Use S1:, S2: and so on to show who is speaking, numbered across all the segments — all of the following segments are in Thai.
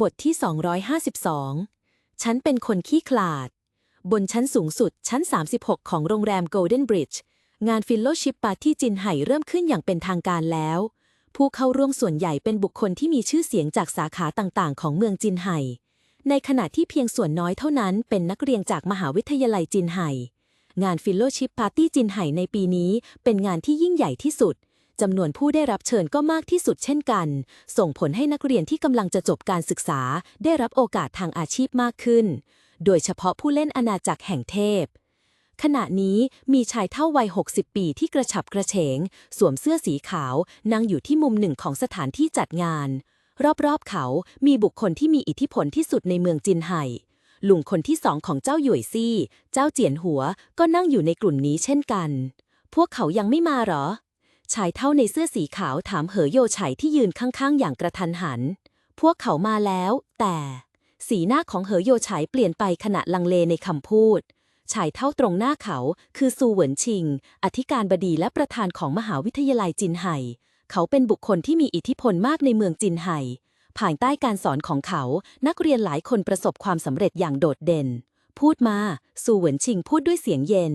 S1: บทที่ 252 ฉันเป็นคนขี้ขลาด บนชั้นสูงสุดชั้น 36 ของโรงแรม Golden Bridge งานฟิลโลชิปปาร์ตี้จินไห่เริ่มขึ้นอย่างเป็นทางการแล้ว ผู้เข้าร่วมส่วนใหญ่เป็นบุคคลที่มีชื่อเสียงจากสาขาต่างๆ ของเมืองจินไห่ ในขณะที่เพียงส่วนน้อยเท่านั้นเป็นนักเรียนจากมหาวิทยาลัยจินไห่ งานฟิลโลชิปปาร์ตี้จินไห่ในปีนี้เป็นงานที่ยิ่งใหญ่ที่สุด จำนวนผู้ได้รับเชิญก็มากที่สุดเช่นกัน ส่งผลให้นักเรียนที่กำลังจะจบการศึกษา ได้รับโอกาสทางอาชีพมากขึ้น โดยเฉพาะผู้เล่นอาณาจักรแห่งเทพ ขณะนี้มีชายเท่าวัย 60 ปีที่กระฉับกระเฉง สวมเสื้อสีขาว นั่งอยู่ที่มุมหนึ่งของสถานที่จัดงาน รอบๆเขามีบุคคลที่มีอิทธิพลที่สุดในเมืองจินไห่ลุงคนที่สองของเจ้าหยวยซี่ เจ้าเจียนหัวก็นั่งอยู่ในกลุ่มนี้เช่นกัน พวกเขายังไม่มาหรอ ชายเท่าในเสื้อสีขาวถามเหอโยไฉที่ยืนข้างๆ อย่างกระทันหัน พวกเขามาแล้ว แต่ สีหน้าของเหอโยไฉเปลี่ยนไปขณะลังเลในคำพูด ชายเท่าตรงหน้าเขาคือซูเหวินชิง อธิการบดีและประธานของมหาวิทยาลัยจินไห่ เขาเป็นบุคคลที่มีอิทธิพลมากในเมืองจินไห่ภายใต้การสอนของเขา นักเรียนหลายคนประสบความสำเร็จอย่างโดดเด่น พูดมา ซูเหวินชิงพูดด้วยเสียงเย็น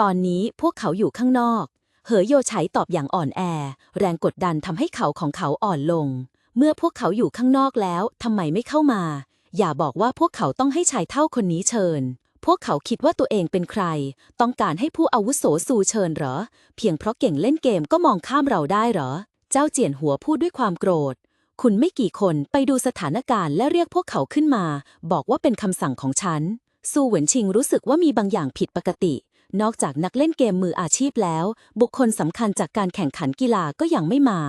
S1: ตอนนี้พวกเขาอยู่ข้างนอก เหอโยไฉตอบอย่างอ่อนแอ แรงกดดันทำให้เขาของเขาอ่อนลง เมื่อพวกเขาอยู่ข้างนอกแล้วทำไมไม่เข้ามา อย่าบอกว่าพวกเขาต้องให้ชายเท่าคนนี้เชิญ พวกเขาคิดว่าตัวเองเป็นใคร ต้องการให้ผู้อาวุโสสูเชิญเหรอ เพียงเพราะเก่งเล่นเกมก็มองข้ามเราได้เหรอ เจ้าเจียนหัวพูดด้วยความโกรธ คุณไม่กี่คนไปดูสถานการณ์และเรียกพวกเขาขึ้นมา บอกว่าเป็นคำสั่งของฉันซูเหวินชิงรู้สึกว่ามีบางอย่างผิดปกติ นอกจากนักเล่นเกมมืออาชีพแล้ว บุคคลสำคัญจากการแข่งขันกีฬาก็ยังไม่มา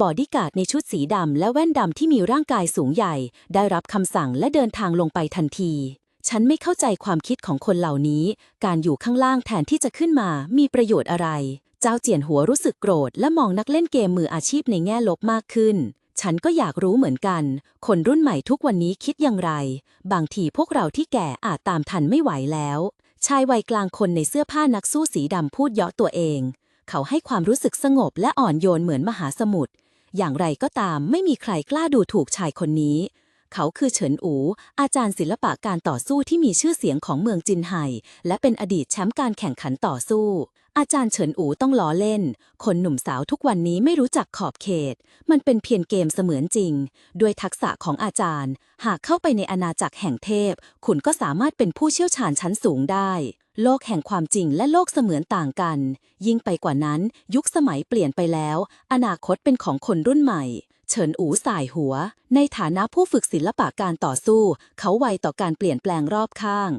S1: บอดี้การ์ดในชุดสีดำและแว่นดำที่มีร่างกายสูงใหญ่ ได้รับคำสั่งและเดินทางลงไปทันที ฉันไม่เข้าใจความคิดของคนเหล่านี้ การอยู่ข้างล่างแทนที่จะขึ้นมามีประโยชน์อะไร เจ้าเจียนหัวรู้สึกโกรธ และมองนักเล่นเกมมืออาชีพในแง่ลบมากขึ้นฉันก็อยากรู้เหมือนกัน คนรุ่นใหม่ทุกวันนี้คิดอย่างไร บางทีพวกเราที่แก่อาจตามทันไม่ไหวแล้ว ชายวัยกลางคนในเสื้อผ้านักสู้สีดำพูดเยาะตัวเอง เขาให้ความรู้สึกสงบและอ่อนโยนเหมือนมหาสมุทร อย่างไรก็ตามไม่มีใครกล้าดูถูกชายคนนี้ เขาคือเฉินอู อาจารย์ศิลปะการต่อสู้ที่มีชื่อเสียงของเมืองจินไห่ และเป็นอดีตแชมป์การแข่งขันต่อสู้ อาจารย์เฉินอูต้องล้อเล่น คนหนุ่มสาวทุกวันนี้ไม่รู้จักขอบเขต มันเป็นเพียงเกมเสมือนจริง ด้วยทักษะของอาจารย์ หากเข้าไปในอาณาจักรแห่งเทพ คุณก็สามารถเป็นผู้เชี่ยวชาญชั้นสูงได้ โลกแห่งความจริงและโลกเสมือนต่างกัน ยิ่งไปกว่านั้น ยุคสมัยเปลี่ยนไปแล้ว อนาคตเป็นของคนรุ่นใหม่เฉินอูสายหัว ในฐานะผู้ฝึกศิลปะการต่อสู้ เขาไวต่อการเปลี่ยนแปลงรอบข้าง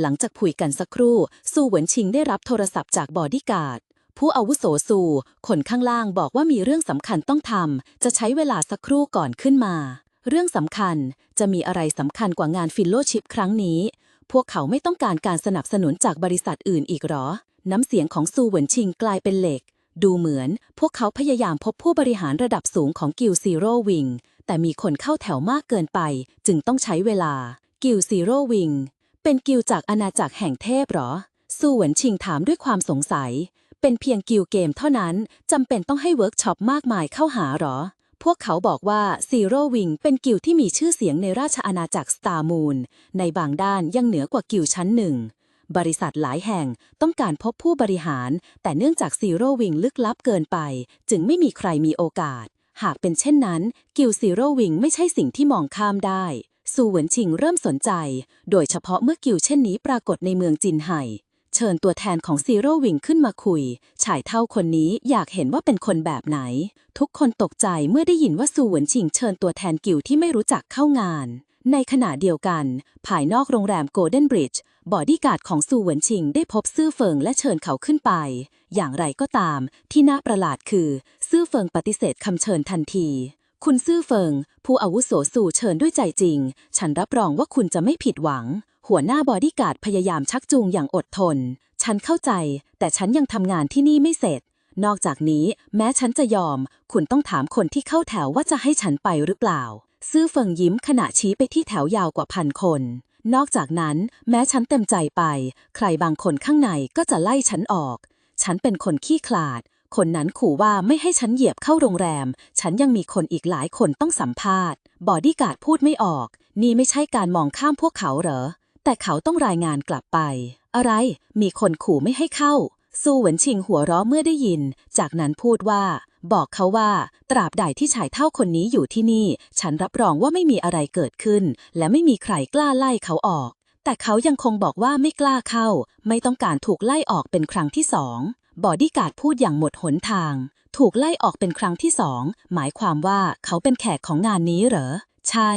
S1: หลังจากคุยกันสักครู่ซูเหวินชิงได้รับโทรศัพท์จากบอดี้การ์ดผู้อาวุโสซูคนข้างล่างบอกว่ามีเรื่องสำคัญต้องทำจะใช้เวลาสักครู่ก่อนขึ้นมา เรื่องสำคัญจะมีอะไรสำคัญกว่างานฟิลโลชิพครั้งนี้ พวกเขาไม่ต้องการการสนับสนุนจากบริษัทอื่นอีกหรอ น้ำเสียงของซูเหวินชิงกลายเป็นเหล็ก ดูเหมือน พวกเขาพยายามพบผู้บริหารระดับสูงของกิลซีโร่วิงแต่มีคนเข้าแถวมากเกินไป จึงต้องใช้เวลากิลซีโร่วิง เป็นกิลจากอาณาจักรแห่งเทพหรอซูเหวินชิงถามด้วยความสงสัย เป็นเพียงกิลเกมเท่านั้นจำเป็นต้องให้เวิร์กช็อปมากมายเข้าหาหรอ พวกเขาบอกว่าซีโร่วิงเป็นกิลที่มีชื่อเสียงในราชอาณาจักรสตาร์มูนในบางด้านยังเหนือกว่ากิลชั้นหนึ่งบริษัทหลายแห่งต้องการพบผู้บริหาร แต่เนื่องจากซีโร่วิงลึกลับเกินไป จึงไม่มีใครมีโอกาส หากเป็นเช่นนั้น กิลซีโร่วิงไม่ใช่สิ่งที่มองข้ามได้ ซูเหวินชิงเริ่มสนใจ โดยเฉพาะเมื่อกิลเช่นนี้ปรากฏในเมืองจินไห่เชิญตัวแทนของซีโร่วิงขึ้นมาคุย ชายเท่าคนนี้อยากเห็นว่าเป็นคนแบบไหน ทุกคนตกใจเมื่อได้ยินว่าซูเหวินชิงเชิญตัวแทนกิลที่ไม่รู้จักเข้างาน ในขณะเดียวกัน ภายนอกโรงแรมโกลเด้นบริดจ์บอดี้การ์ดของซูเหวินชิงได้พบซื่อเฟิงและเชิญเขาขึ้นไป อย่างไรก็ตาม ที่น่าประหลาดคือ ซื่อเฟิงปฏิเสธคำเชิญทันที คุณซื่อเฟิง ผู้อาวุโสสู่เชิญด้วยใจจริง ฉันรับรองว่าคุณจะไม่ผิดหวัง หัวหน้าบอดี้การ์ดพยายามชักจูงอย่างอดทน ฉันเข้าใจ แต่ฉันยังทำงานที่นี่ไม่เสร็จ นอกจากนี้ แม้ฉันจะยอม คุณต้องถามคนที่เข้าแถวว่าจะให้ฉันไปหรือเปล่า ซื่อเฟิงยิ้มขณะชี้ไปที่แถวยาวกว่าพันคน นอกจากนั้น แม้ฉันเต็มใจไป ใครบางคนข้างในก็จะไล่ฉันออก ฉันเป็นคนขี้ขลาด คนนั้นขู่ว่าไม่ให้ฉันเหยียบเข้าโรงแรม ฉันยังมีคนอีกหลายคนต้องสัมภาษณ์ บอดี้การ์ดพูดไม่ออก นี่ไม่ใช่การมองข้ามพวกเขาเหรอ แต่เขาต้องรายงานกลับไป อะไร มีคนขู่ไม่ให้เข้า ซูเหวินชิงหัวเราะเมื่อได้ยิน จากนั้นพูดว่า บอกเขาว่า ตราบใดที่ชายเท่าคนนี้อยู่ที่นี่ ฉันรับรองว่าไม่มีอะไรเกิดขึ้น และไม่มีใครกล้าไล่เขาออกแต่เขายังคงบอกว่าไม่กล้าเข้า ไม่ต้องการถูกไล่ออกเป็นครั้งที่สอง บอดี้การ์ดพูดอย่างหมดหนทาง ถูกไล่ออกเป็นครั้งที่สอง หมายความว่าเขาเป็นแขกของงานนี้เหรอ ใช่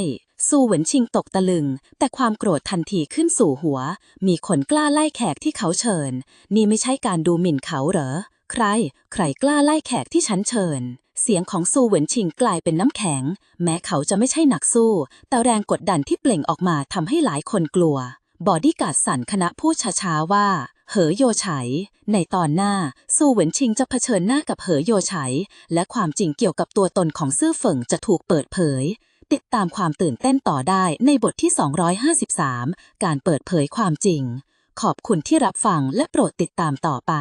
S1: ซูเหวินชิงตกตะลึง แต่ความโกรธทันทีขึ้นสู่หัว มีคนกล้าไล่แขกที่เขาเชิญ นี่ไม่ใช่การดูหมิ่นเขาเหรอ ใคร ใครกล้าไล่แขกที่ฉันเชิญ เสียงของซูเหวินชิงกลายเป็นน้ำแข็ง แม้เขาจะไม่ใช่นักสู้ แต่แรงกดดันที่เปล่งออกมาทำให้หลายคนกลัว บอดี้การ์ดสั่นคณะพูดช้าๆว่า เหอโยไฉในตอนหน้าซูเหวินชิงจะเผชิญหน้ากับเหอโยไฉและความจริงเกี่ยวกับตัวตนของซื่อเฟิงจะถูกเปิดเผย ติดตามความตื่นเต้นต่อได้ในบทที่ 253 การเปิดเผยความจริง ขอบคุณที่รับฟังและโปรดติดตามต่อไป